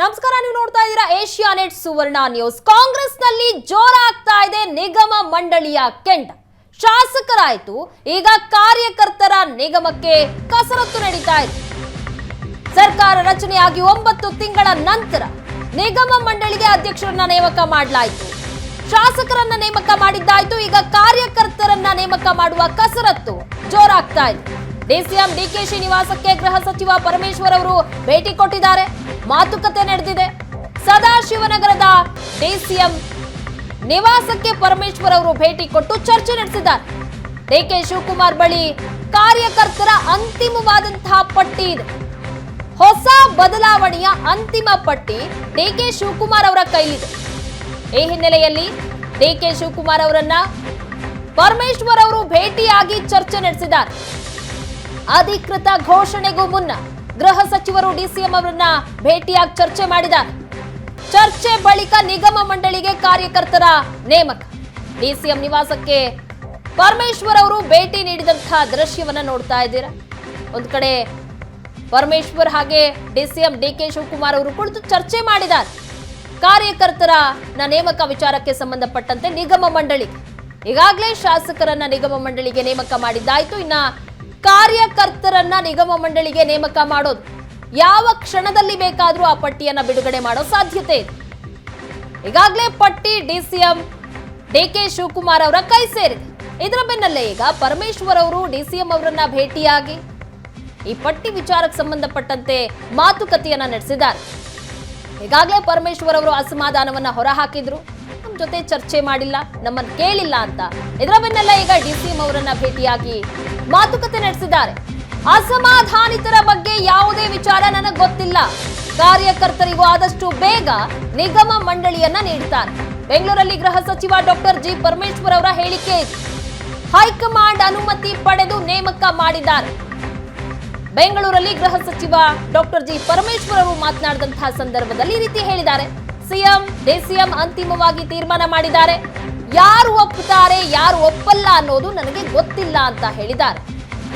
ನಮಸ್ಕಾರ, ನೀವು ನೋಡ್ತಾ ಇದ್ದೀರಾ ಏಷ್ಯಾ ನೆಟ್ ಸುವರ್ಣ ನ್ಯೂಸ್. ಕಾಂಗ್ರೆಸ್ನಲ್ಲಿ ಜೋರಾಗ್ತಾ ಇದೆ ನಿಗಮ ಮಂಡಳಿಯ ಕೆಂಡ. ಶಾಸಕರಾಯ್ತು, ಈಗ ಕಾರ್ಯಕರ್ತರ ನಿಗಮಕ್ಕೆ ಕಸರತ್ತು ನಡೀತಾ ಇದೆ. ಸರ್ಕಾರ ರಚನೆಯಾಗಿ ಒಂಬತ್ತು ತಿಂಗಳ ನಂತರ ನಿಗಮ ಮಂಡಳಿಗೆ ಅಧ್ಯಕ್ಷರನ್ನ ನೇಮಕ ಮಾಡಲಾಯಿತು. ಶಾಸಕರನ್ನ ನೇಮಕ ಮಾಡಿದ್ದಾಯ್ತು, ಈಗ ಕಾರ್ಯಕರ್ತರನ್ನ ನೇಮಕ ಮಾಡುವ ಕಸರತ್ತು ಜೋರಾಗ್ತಾ ಇದೆ. ಡಿಸಿಎಂ ಡಿಕೆಶಿ ನಿವಾಸಕ್ಕೆ ಗೃಹ ಸಚಿವ ಪರಮೇಶ್ವರ್ ಅವರು ಭೇಟಿ ಕೊಟ್ಟಿದ್ದಾರೆ. ಮಾತುಕತೆ ನಡೆದಿದೆ. ಸದಾಶಿವನಗರದ ಡಿಸಿಎಂ ನಿವಾಸಕ್ಕೆ ಪರಮೇಶ್ವರ್ ಅವರು ಭೇಟಿ ಕೊಟ್ಟು ಚರ್ಚೆ ನಡೆಸಿದ್ದಾರೆ. ಡಿಕೆ ಶಿವಕುಮಾರ್ ಬಳಿ ಕಾರ್ಯಕರ್ತರ ಅಂತಿಮವಾದಂತಹ ಪಟ್ಟಿ ಇದೆ. ಹೊಸ ಬದಲಾವಣೆಯ ಅಂತಿಮ ಪಟ್ಟಿ ಡಿಕೆ ಶಿವಕುಮಾರ್ ಅವರ ಕೈಲಿದೆ. ಈ ಹಿನ್ನೆಲೆಯಲ್ಲಿ ಡಿಕೆ ಶಿವಕುಮಾರ್ ಅವರನ್ನ ಪರಮೇಶ್ವರ್ ಅವರು ಭೇಟಿಯಾಗಿ ಚರ್ಚೆ ನಡೆಸಿದ್ದಾರೆ. ಅಧಿಕೃತ ಘೋಷಣೆಗೂ ಮುನ್ನ ಗೃಹ ಸಚಿವರು ಡಿಸಿಎಂ ಅವರನ್ನ ಭೇಟಿಯಾಗಿ ಚರ್ಚೆ ಮಾಡಿದ್ದಾರೆ. ಚರ್ಚೆ ಬಳಿಕ ನಿಗಮ ಮಂಡಳಿಗೆ ಕಾರ್ಯಕರ್ತರ ನೇಮಕ. ಡಿಸಿಎಂ ನಿವಾಸಕ್ಕೆ ಪರಮೇಶ್ವರ್ ಅವರು ಭೇಟಿ ನೀಡಿದಂತಹ ದೃಶ್ಯವನ್ನ ನೋಡ್ತಾ ಇದ್ದೀರಾ? ಒಂದು ಕಡೆ ಪರಮೇಶ್ವರ್ ಹಾಗೆ ಡಿಸಿಎಂ ಡಿ ಕೆ ಶಿವಕುಮಾರ್ ಅವರು ಕುಳಿತು ಚರ್ಚೆ ಮಾಡಿದ್ದಾರೆ. ಕಾರ್ಯಕರ್ತರ ನೇಮಕ ವಿಚಾರಕ್ಕೆ ಸಂಬಂಧಪಟ್ಟಂತೆ ನಿಗಮ ಮಂಡಳಿ ಈಗಾಗಲೇ ಶಾಸಕರನ್ನ ನಿಗಮ ಮಂಡಳಿಗೆ ನೇಮಕ ಮಾಡಿದ್ದಾಯ್ತು. ಇನ್ನ ಕಾರ್ಯಕರ್ತರನ್ನ ನಿಗಮ ಮಂಡಳಿಗೆ ನೇಮಕ ಮಾಡೋದು. ಯಾವ ಕ್ಷಣದಲ್ಲಿ ಬೇಕಾದರೂ ಆ ಪಟ್ಟಿಯನ್ನ ಬಿಡುಗಡೆ ಮಾಡೋ ಸಾಧ್ಯತೆ ಇದೆ. ಈಗಾಗಲೇ ಪಟ್ಟಿ ಡಿಸಿಎಂ ಡಿಕೆ ಶಿವಕುಮಾರ್ ಅವರ ಕೈ ಸೇರಿದೆ. ಇದರ ಬೆನ್ನಲ್ಲೇ ಈಗ ಪರಮೇಶ್ವರ್ ಅವರು ಡಿಸಿಎಂ ಅವರನ್ನ ಭೇಟಿಯಾಗಿ ಈ ಪಟ್ಟಿ ವಿಚಾರಕ್ಕೆ ಸಂಬಂಧಪಟ್ಟಂತೆ ಮಾತುಕತೆಯನ್ನ ನಡೆಸಿದ್ದಾರೆ. ಈಗಾಗಲೇ ಪರಮೇಶ್ವರ್ ಅವರು ಅಸಮಾಧಾನವನ್ನ ಹೊರಹಾಕಿದ್ರು. ನಮ್ಮ ಜೊತೆ ಚರ್ಚೆ ಮಾಡಿಲ್ಲ, ನಮ್ಮನ್ನು ಕೇಳಿಲ್ಲ ಅಂತ. ಇದರ ಬೆನ್ನಲ್ಲ ಈಗ ಡಿಸಿಎಂ ಅವರನ್ನ ಭೇಟಿಯಾಗಿ ಮಾತುಕತೆ ನಡೆಸಿದ್ದಾರೆ. ಅಸಮಾಧಾನಿತರ ಬಗ್ಗೆ ಯಾವುದೇ ವಿಚಾರ ನನಗೆ ಗೊತ್ತಿಲ್ಲ. ಕಾರ್ಯಕರ್ತರಿಗೂ ಆದಷ್ಟು ಬೇಗ ನಿಗಮ ಮಂಡಳಿಯನ್ನ ನೀಡುತ್ತಾರೆ ಬೆಂಗಳೂರಲ್ಲಿ ಗೃಹ ಸಚಿವ ಡಾಕ್ಟರ್ ಜಿ ಪರಮೇಶ್ವರ್ ಅವರ ಹೇಳಿಕೆ ಹೈಕಮಾಂಡ್ ಅನುಮತಿ ಪಡೆದು ನೇಮಕ ಮಾಡಿದ್ದಾರೆ. ಬೆಂಗಳೂರಲ್ಲಿ ಗೃಹ ಸಚಿವ ಡಾಕ್ಟರ್ ಜಿ ಪರಮೇಶ್ವರ್ ಅವರು ಮಾತನಾಡಿದಂತಹ ಸಂದರ್ಭದಲ್ಲಿ ಈ ರೀತಿ ಹೇಳಿದ್ದಾರೆ. ಸಿಎಂ ಡಿಸಿಎಂ ಅಂತಿಮವಾಗಿ ತೀರ್ಮಾನ ಮಾಡಿದ್ದಾರೆ. ಯಾರು ಒಪ್ಪುತ್ತಾರೆ, ಯಾರು ಒಪ್ಪಲ್ಲ ಅನ್ನೋದು ನನಗೆ ಗೊತ್ತಿಲ್ಲ ಅಂತ ಹೇಳಿದ್ದಾರೆ.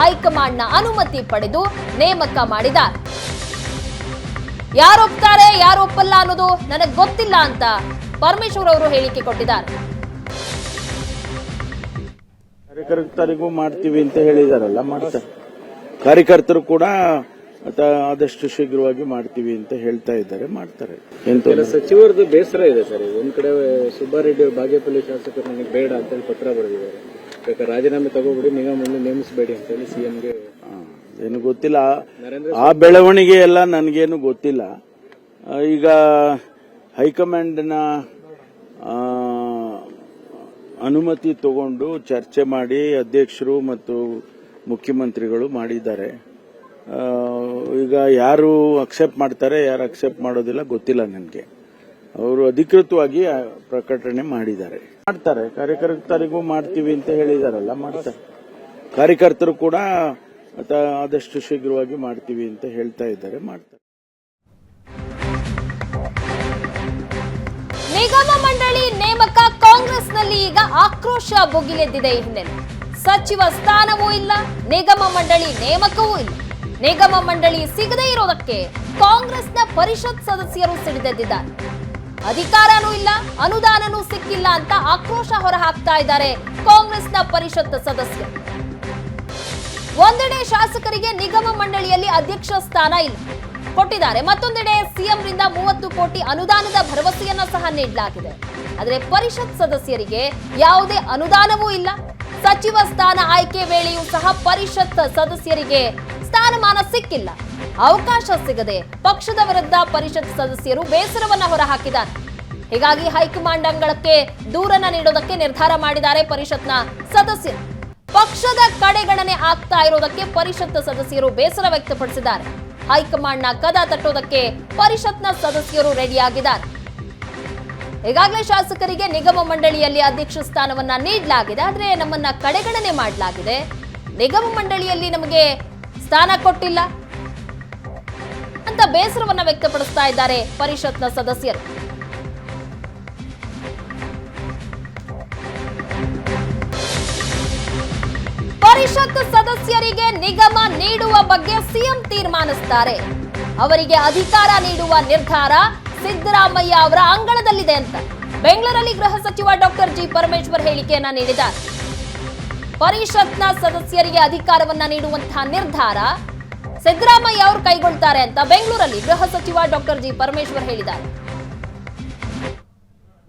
ಹೈಕಮಾಂಡ್ನ ಅನುಮತಿ ಪಡೆದು ನೇಮಕ ಮಾಡಿದ್ದಾರೆ. ಯಾರು ಒಪ್ತಾರೆ ಯಾರು ಒಪ್ಪಲ್ಲ ಅನ್ನೋದು ನನಗೆ ಗೊತ್ತಿಲ್ಲ ಅಂತ ಪರಮೇಶ್ವರ್ ಅವರು ಹೇಳಿಕೆ ಕೊಟ್ಟಿದ್ದಾರೆ. ಕಾರ್ಯಕರ್ತರಿಗೂ ಮಾಡ್ತೀವಿ ಅಂತ ಹೇಳಿದಾರಲ್ಲ, ಮಾಡ್ತಾರೆ. ಕಾರ್ಯಕರ್ತರು ಕೂಡ ಅತ- ಆದಷ್ಟು ಶೀಘ್ರವಾಗಿ ಮಾಡ್ತೀವಿ ಅಂತ ಹೇಳ್ತಾ ಇದ್ದಾರೆ ಮಾಡ್ತಾರೆ. ಸಚಿವರದ್ದು ಬೇಸರ ಇದೆ ಸರ್. ಒಂದ್ ಕಡೆ ಸುಬ್ಬಾರೆಡ್ಡಿ ಬಾಗೇಪಲ್ಲಿ ಶಾಸಕರು ನನಗೆ ಬೇಡ ಅಂತ ಹೇಳಿ ಪತ್ರ ಬರೆದಿದ್ದಾರೆ. ಬೇಕಾದ್ರೆ ರಾಜೀನಾಮೆ ತಗೋಬಿಡಿ ನಿಗಮವನ್ನು ನೇಮಿಸಬೇಡಿ ಅಂತ ಹೇಳಿ ಸಿಎಂಗೆ ಏನು ಗೊತ್ತಿಲ್ಲ. ಆ ಬೆಳವಣಿಗೆ ಎಲ್ಲ ನನಗೇನು ಗೊತ್ತಿಲ್ಲ. ಈಗ ಹೈಕಮಾಂಡ್ನ ಅನುಮತಿ ತಗೊಂಡು ಚರ್ಚೆ ಮಾಡಿ ಅಧ್ಯಕ್ಷರು ಮತ್ತು ಮುಖ್ಯಮಂತ್ರಿಗಳು ಮಾಡಿದ್ದಾರೆ. ಈಗ ಯಾರು ಅಕ್ಸೆಪ್ಟ್ ಮಾಡ್ತಾರೆ, ಯಾರು ಅಕ್ಸೆಪ್ಟ್ ಮಾಡೋದಿಲ್ಲ ಗೊತ್ತಿಲ್ಲ ನನಗೆ. ಅವರು ಅಧಿಕೃತವಾಗಿ ಪ್ರಕಟಣೆ ಮಾಡಿದ್ದಾರೆ. ಮಾಡ್ತಾರೆ, ಕಾರ್ಯಕರ್ತರಿಗೂ ಮಾಡ್ತೀವಿ ಅಂತ ಹೇಳಿದಾರಲ್ಲ, ಮಾಡ್ತಾರೆ. ಕಾರ್ಯಕರ್ತರು ಕೂಡ ಆದಷ್ಟು ಶೀಘ್ರವಾಗಿ ಮಾಡ್ತೀವಿ ಅಂತ ಹೇಳ್ತಾ ಇದ್ದಾರೆ, ಮಾಡ್ತಾರೆ. ನಿಗಮ ಮಂಡಳಿ ನೇಮಕ ಕಾಂಗ್ರೆಸ್ನಲ್ಲಿ ಈಗ ಆಕ್ರೋಶ ಭುಗಿಲೆದ್ದಿದೆ ಈ ಹಿನ್ನೆಲೆ. ಸಚಿವ ಸ್ಥಾನವೂ ಇಲ್ಲ, ನಿಗಮ ಮಂಡಳಿ ನೇಮಕವೂ ಇಲ್ಲ. ನಿಗಮ ಮಂಡಳಿ ಸಿಗದೇ ಇರೋದಕ್ಕೆ ಕಾಂಗ್ರೆಸ್ನ ಪರಿಷತ್ ಸದಸ್ಯರು ಸಿಡಿದೆದ್ದಿದ್ದಾರೆ. ಅಧಿಕಾರನೂ ಇಲ್ಲ, ಅನುದಾನನೂ ಸಿಕ್ಕಿಲ್ಲ ಅಂತ ಆಕ್ರೋಶ ಹೊರಹಾಕ್ತಾ ಇದ್ದಾರೆ ಕಾಂಗ್ರೆಸ್ನ ಪರಿಷತ್ ಸದಸ್ಯರು. ಒಂದೆಡೆ ಶಾಸಕರಿಗೆ ನಿಗಮ ಮಂಡಳಿಯಲ್ಲಿ ಅಧ್ಯಕ್ಷ ಸ್ಥಾನ ಇಲ್ಲ. ಕೊಟ್ಟಿದ್ದಾರೆ, ಮತ್ತೊಂದೆಡೆ ಸಿಎಂ ರಿಂದ ಮೂವತ್ತು ಕೋಟಿ ಅನುದಾನದ ಭರವಸೆಯನ್ನ ಸಹ ನೀಡಲಾಗಿದೆ. ಆದರೆ ಪರಿಷತ್ ಸದಸ್ಯರಿಗೆ ಯಾವುದೇ ಅನುದಾನವೂ ಇಲ್ಲ. ಸಚಿವ ಸ್ಥಾನ ಆಯ್ಕೆ ವೇಳೆಯೂ ಸಹ ಪರಿಷತ್ ಸದಸ್ಯರಿಗೆ ಸ್ಥಾನಮಾನ ಸಿಕ್ಕಿಲ್ಲ. ಅವಕಾಶ ಸಿಗದೆ ಪಕ್ಷದ ವಿರುದ್ಧ ಪರಿಷತ್ ಸದಸ್ಯರು ಬೇಸರವನ್ನ ಹೊರಹಾಕಿದ್ದಾರೆ. ಹೀಗಾಗಿ ಹೈಕಮಾಂಡ್ ಅಂಗಳಕ್ಕೆ ದೂರನ್ನ ನೀಡೋದಕ್ಕೆ ನಿರ್ಧಾರ ಮಾಡಿದ್ದಾರೆ ಪರಿಷತ್ನ ಸದಸ್ಯರು. ಪಕ್ಷದ ಕಡೆಗಣನೆ ಆಗ್ತಾ ಇರೋದಕ್ಕೆ ಪರಿಷತ್ ಸದಸ್ಯರು ಬೇಸರ ವ್ಯಕ್ತಪಡಿಸಿದ್ದಾರೆ. ಹೈಕಮಾಂಡ್ನ ಕದ ತಟ್ಟೋದಕ್ಕೆ ಪರಿಷತ್ನ ಸದಸ್ಯರು ರೆಡಿಯಾಗಿದ್ದಾರೆ. ಈಗಾಗಲೇ ಶಾಸಕರಿಗೆ ನಿಗಮ ಮಂಡಳಿಯಲ್ಲಿ ಅಧ್ಯಕ್ಷ ಸ್ಥಾನವನ್ನ ನೀಡಲಾಗಿದೆ, ಆದ್ರೆ ನಮ್ಮನ್ನ ಕಡೆಗಣನೆ ಮಾಡಲಾಗಿದೆ. ನಿಗಮ ಮಂಡಳಿಯಲ್ಲಿ ನಮಗೆ ಸ್ಥಾನ ಕೊಟ್ಟಿಲ್ಲ ಅಂತ ಬೇಸರವನ್ನ ವ್ಯಕ್ತಪಡಿಸ್ತಾ ಇದ್ದಾರೆ ಪರಿಷತ್ನ ಸದಸ್ಯರು. ಪರಿಷತ್ ಸದಸ್ಯರಿಗೆ ನಿಗಮ ನೀಡುವ ಬಗ್ಗೆ ಸಿಎಂ ತೀರ್ಮಾನಿಸ್ತಾರೆ. ಅವರಿಗೆ ಅಧಿಕಾರ ನೀಡುವ ನಿರ್ಧಾರ ಸಿದ್ದರಾಮಯ್ಯ ಅವರ ಅಂಗಳದಲ್ಲಿದೆ ಅಂತ. ಬೆಂಗಳೂರಲ್ಲಿ ಗೃಹ ಸಚಿವ ಡಾಕ್ಟರ್ ಜಿ ಪರಮೇಶ್ವರ್ ಹೇಳಿಕೆಯನ್ನ ನೀಡಿದ್ದಾರೆ. ಪರಿಷತ್ನ ಸದಸ್ಯರಿಗೆ ಅಧಿಕಾರವನ್ನ ನೀಡುವಂತಹ ನಿರ್ಧಾರ ಸಿದ್ದರಾಮಯ್ಯ ಅವರು ಕೈಗೊಳ್ತಾರೆ ಅಂತ ಬೆಂಗಳೂರಲ್ಲಿ ಗೃಹ ಸಚಿವ ಡಾಕ್ಟರ್ ಜಿ ಪರಮೇಶ್ವರ್ ಹೇಳಿದ್ದಾರೆ.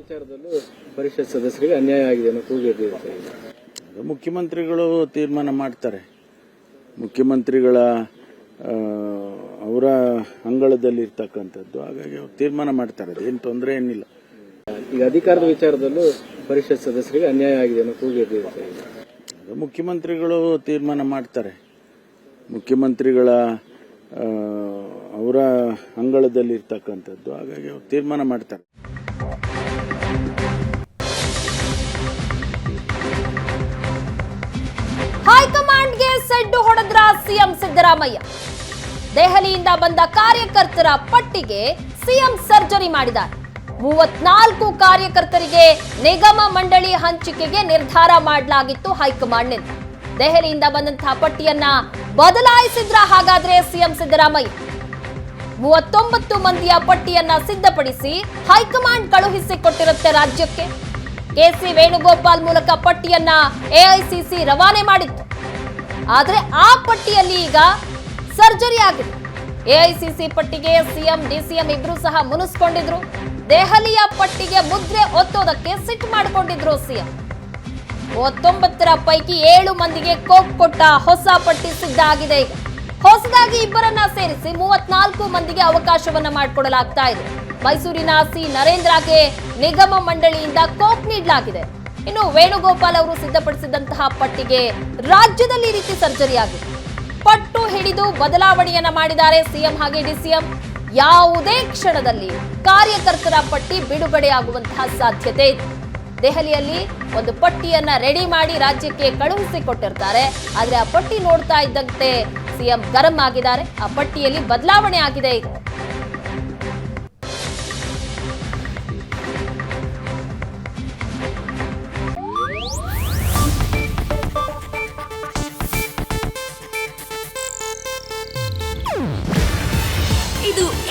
ವಿಚಾರದಲ್ಲೂ ಪರಿಷತ್ ಸದಸ್ಯರಿಗೆ ಅನ್ಯಾಯ ಆಗಿದೆ ಮುಖ್ಯಮಂತ್ರಿಗಳು ತೀರ್ಮಾನ ಮಾಡ್ತಾರೆ. ಮುಖ್ಯಮಂತ್ರಿಗಳ ಅವರ ಅಂಗಳದಲ್ಲಿ ಇರ್ತಕ್ಕಂಥದ್ದು. ಹಾಗಾಗಿ ಅವ್ರು ತೀರ್ಮಾನ ಮಾಡ್ತಾರೆ. ಅದೇನು ತೊಂದರೆ ಏನಿಲ್ಲ. ಈಗ ಅಧಿಕಾರದ ವಿಚಾರದಲ್ಲೂ ಪರಿಷತ್ ಸದಸ್ಯರಿಗೆ ಅನ್ಯಾಯ ಆಗಿದೆ ಅನ್ನೋ ಕೂಗು ಮುಖ್ಯಮಂತ್ರಿಗಳು ತೀರ್ಮಾನ ಮಾಡ್ತಾರೆ. ಮುಖ್ಯಮಂತ್ರಿಗಳ ಅವರ ಅಂಗಳದಲ್ಲಿ ಇರ್ತಕ್ಕಂಥದ್ದು ಹಾಗಾಗಿ ಅವ್ರು ತೀರ್ಮಾನ ಮಾಡ್ತಾರೆ. ಹೈಕಮಾಂಡ್ಗೆ ಸೆಡ್ಡು ಹೊಡೆದ್ರ ಸಿಎಂ ಸಿದ್ದರಾಮಯ್ಯ. ದೆಹಲಿಯಿಂದ ಬಂದ ಕಾರ್ಯಕರ್ತರ ಪಟ್ಟಿಗೆ ಸಿಎಂ ಸರ್ಜರಿ ಮಾಡಿದ್ದಾರೆ. ಮೂವತ್ನಾಲ್ಕು ಕಾರ್ಯಕರ್ತರಿಗೆ ನಿಗಮ ಮಂಡಳಿ ಹಂಚಿಕೆಗೆ ನಿರ್ಧಾರ ಮಾಡಲಾಗಿತ್ತು ಹೈಕಮಾಂಡ್ನಿಂದ ದೆಹಲಿಯಿಂದ ಬಂದಂತಹ ಪಟ್ಟಿಯನ್ನ ಬದಲಾಯಿಸಿದ್ರ ಹಾಗಾದ್ರೆ ಸಿಎಂ ಸಿದ್ದರಾಮಯ್ಯ? ಮೂವತ್ತೊಂಬತ್ತು ಮಂದಿಯ ಪಟ್ಟಿಯನ್ನ ಸಿದ್ಧಪಡಿಸಿ ಹೈಕಮಾಂಡ್ ಕಳುಹಿಸಿಕೊಟ್ಟಿರುತ್ತೆ ರಾಜ್ಯಕ್ಕೆ. ಕೆಸಿ ವೇಣುಗೋಪಾಲ್ ಮೂಲಕ ಪಟ್ಟಿಯನ್ನ ಎಐಸಿಸಿ ರವಾನೆ ಮಾಡಿತ್ತು. ಆದ್ರೆ ಆ ಪಟ್ಟಿಯಲ್ಲಿ ಈಗ ಸರ್ಜರಿ ಆಗಿದೆ. ಎಐಸಿಸಿ ಪಟ್ಟಿಗೆ ಸಿಎಂ, ಡಿಸಿಎಂ ಇಬ್ರು ಸಹ ಮುನಿಸ್ಕೊಂಡಿದ್ರು. ದೆಹಲಿಯ ಪಟ್ಟಿಗೆ ಮುದ್ರೆ ಒತ್ತೋದಕ್ಕೆ ಸಿಟ್ ಮಾಡಿಕೊಂಡಿದ್ರು ಸಿಎಂ. ಮೂವತ್ತೊಂಬತ್ತರ ಪೈಕಿ ಏಳು ಮಂದಿಗೆ ಕೋಕ್ ಕೊಟ್ಟ ಹೊಸ ಪಟ್ಟಿ ಸಿದ್ಧ ಆಗಿದೆ ಈಗ. ಹೊಸದಾಗಿ ಇಬ್ಬರನ್ನ ಸೇರಿಸಿ ಮೂವತ್ನಾಲ್ಕು ಮಂದಿಗೆ ಅವಕಾಶವನ್ನ ಮಾಡಿಕೊಡಲಾಗ್ತಾ ಇದೆ. ಮೈಸೂರಿನ ಸಿ. ನರೇಂದ್ರಗೆ ನಿಗಮ ಮಂಡಳಿಯಿಂದ ಕೋಕ್ ನೀಡಲಾಗಿದೆ. ಇನ್ನು ವೇಣುಗೋಪಾಲ್ ಅವರು ಸಿದ್ಧಪಡಿಸಿದಂತಹ ಪಟ್ಟಿಗೆ ರಾಜ್ಯದಲ್ಲಿ ಈ ರೀತಿ ಸರ್ಜರಿ ಆಗಿದೆ ಪಟ್ಟು ಹಿಡಿದು ಬದಲಾವಣೆಯನ್ನ ಮಾಡಿದ್ದಾರೆ ಸಿಎಂ ಹಾಗೆ ಡಿಸಿಎಂ ಯಾವುದೇ ಕ್ಷಣದಲ್ಲಿ ಕಾರ್ಯಕರ್ತರ ಪಟ್ಟಿ ಬಿಡುಗಡೆಯಾಗುವಂತಹ ಸಾಧ್ಯತೆ ಇದೆ. ದೆಹಲಿಯಲ್ಲಿ ಒಂದು ಪಟ್ಟಿಯನ್ನ ರೆಡಿ ಮಾಡಿ ರಾಜ್ಯಕ್ಕೆ ಕಳುಹಿಸಿಕೊಟ್ಟಿರ್ತಾರೆ ಆದ್ರೆ ಆ ಪಟ್ಟಿ ನೋಡ್ತಾ ಇದ್ದಂತೆ ಸಿಎಂ ಗರಂ ಆಗಿದ್ದಾರೆ. ಆ ಪಟ್ಟಿಯಲ್ಲಿ ಬದಲಾವಣೆ ಆಗಿದೆ. ಈಗ